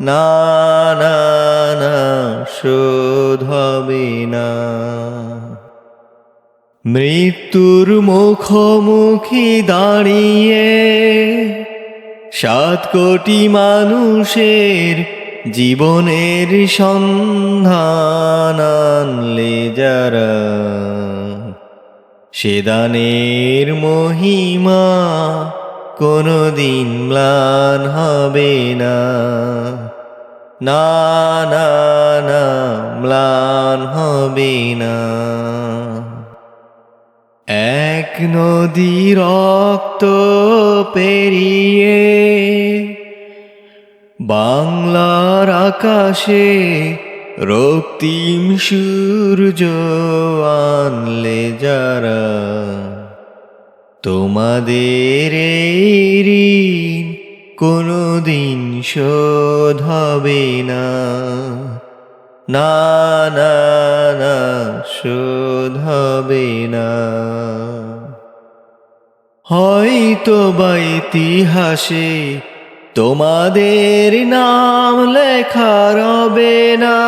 না না শোধ হবে না। মৃত্যুর মুখোমুখি দাঁড়িয়ে সাত কোটি মানুষের জীবনের সন্ধান আনলে যারা সেদানের মহিমা কোনোদিন ম্লান হবে না। না না না, ম্লান হবে না। এক নদী রক্ত পেরিয়ে বাংলার আকাশে রক্তিম সূর্য আনলে যারা তোমাদের ঋণ কোনোদিন শোধ হবে না। না না না, শোধ হবে না। হয়তো বা ইতিহাসে তোমাদের নাম লেখা রবে না।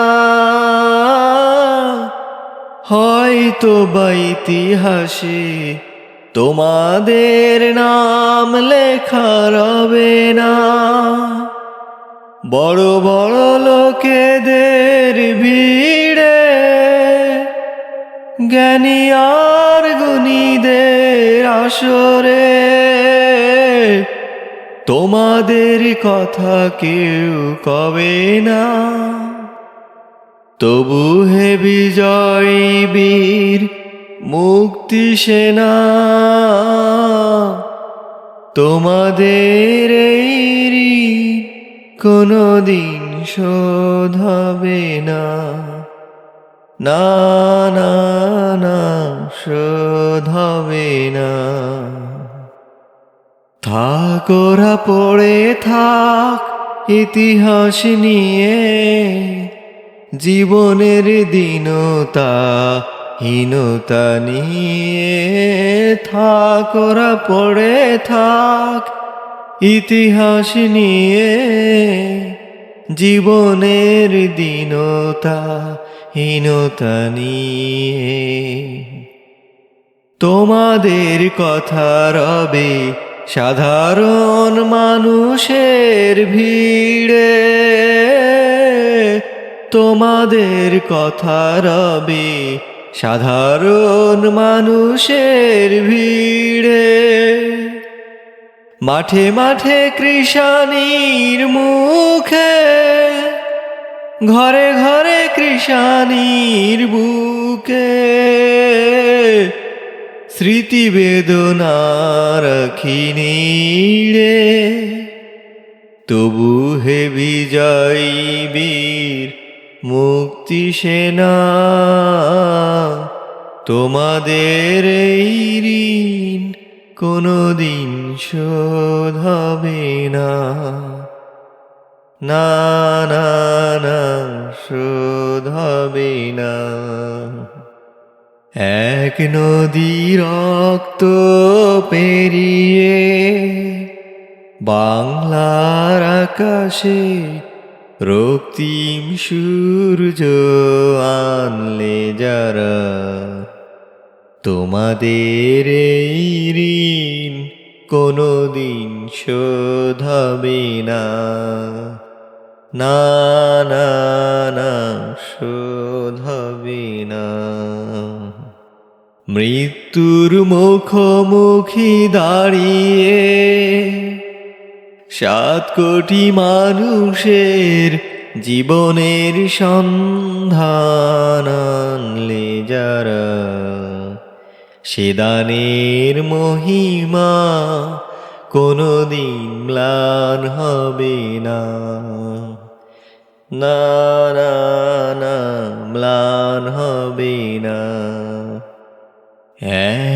হয়তো বা ইতিহাসে তোমাদের নাম লেখা রবে না। বড় বড় লোকেদের ভিড়ে জ্ঞানী আর গুণীদের আসরে। তোমাদের কথা কেউ কবে না। তবু হে বিজয় বীর মুক্তি সেনা, তোমাদের এই ঋণ কোনোদিন শোধ হবে না। না না না, শোধ হবে না। থাকোরা পড়ে থাক, ইতিহাস নিয়ে, জীবনের দীনতা হীনতা নিয়ে থাকোরা পড়ে থাক। ইতিহাস নিয়ে জীবনের দীনতা হীনতা নিয়ে। তোমাদের কথা রবে সাধারণ মানুষের ভিড়ে। তোমাদের কথা রবে সাধারণ মানুষের ভিড়ে। মাঠে মাঠে কৃষানির মুখে, ঘরে ঘরে কৃষানির বুকে। স্মৃতি বেদনা রাখিনীড়ে তবু হে বিজয়ী বীর মুক্তি সেনা, তোমাদের এই ঋণ কোনোদিন শোধ হবে না। না না না, শোধ হবে না। এক নদী রক্ত পেরিয়ে বাংলার আকাশে রক্তিম সূর্য আনলে যারা তোমাদের এই ঋণ কোনোদিন শোধ হবে না। না না না, শোধ হবে না। মৃত্যুর মুখোমুখি দাঁড়িয়ে সাত কোটি মানুষের জীবনের সন্ধান আনলে যারা সেদানের মহিমা কোনোদিন ম্লান হবে না। না না না, ম্লান হবে না। এক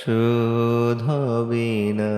শোধ না।